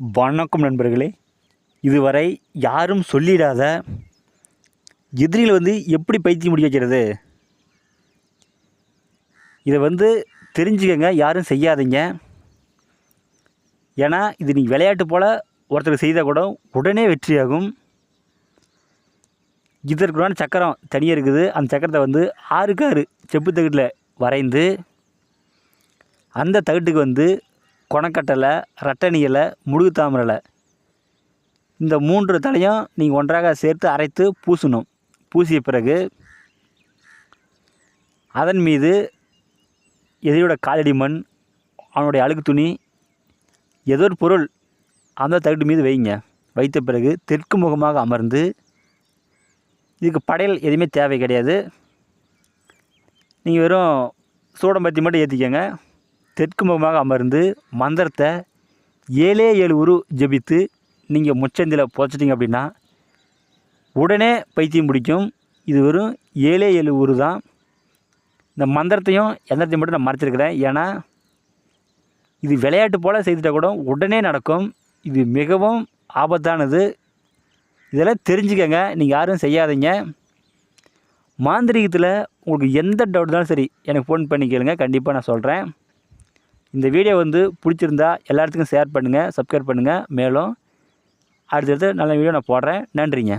வணக்கம் நண்பர்களே. இதுவரை யாரும் சொல்லிடாத எதிரிகளை வந்து எப்படி பைத்தியம் முடிக்க வைக்கிறது? இதை வந்து தெரிஞ்சுக்கங்க யாரும் செய்யாதீங்க. ஏன்னா இது நீங்கள் விளையாட்டு போல் ஒருத்தர் செய்தால் கூட உடனே வெற்றியாகும். இதற்குடான சக்கரம் தனியாக இருக்குது. அந்த சக்கரத்தை வந்து ஆறுக்கு ஆறு செப்பு தகட்டில் வரைந்து அந்த தகட்டுக்கு வந்து கொணக்கட்டலை ரட்டணி இலை முடுகு தாமரை இந்த மூன்று தலையும் நீங்கள் ஒன்றாக சேர்த்து அரைத்து பூசணும். பூசிய பிறகு அதன் மீது எதிரியோட காலடி மண் அவனுடைய அழுக்கு துணி ஏதோ ஒரு பொருள் அந்த தகட்டு மீது வைங்க. வைத்த பிறகு தெற்கு முகமாக அமர்ந்து இதுக்கு படையல் எதுவுமே தேவை கிடையாது. நீங்கள் வெறும் சூடம்பத்தி மட்டும் ஏற்றிக்கங்க தெற்கு முகமாக அமர்ந்து மந்திரத்தை ஏழே ஏழு உரு ஜெபித்து நீங்கள் முச்சந்தியில் புதைச்சிட்டிங்க அப்படின்னா உடனே பைத்தியம் பிடிக்கும். இது வெறும் ஏழே ஏழு உரு தான். இந்த மந்திரத்தையும் எந்திரத்தையும் மட்டும் நான் மறைச்சிருக்கிறேன். ஏன்னா இது விளையாட்டு போல் செய்துட்டா கூட உடனே நடக்கும். இது மிகவும் ஆபத்தானது. இதெல்லாம் தெரிஞ்சுக்கங்க. நீங்கள் யாரும் செய்யாதீங்க. மாந்திரீகத்தில் உங்களுக்கு எந்த டவுட் இருந்தாலும் சரி எனக்கு ஃபோன் பண்ணி கேளுங்க. கண்டிப்பாக நான் சொல்கிறேன் இந்த வீடியோ வந்து பிடிச்சிருந்தா எல்லாத்துக்கும் ஷேர் பண்ணுங்கள் சப்ஸ்கிரைப் பண்ணுங்கள் மேலும் அடுத்தடுத்து நல்ல வீடியோ நான் போடுறேன். நன்றிங்க.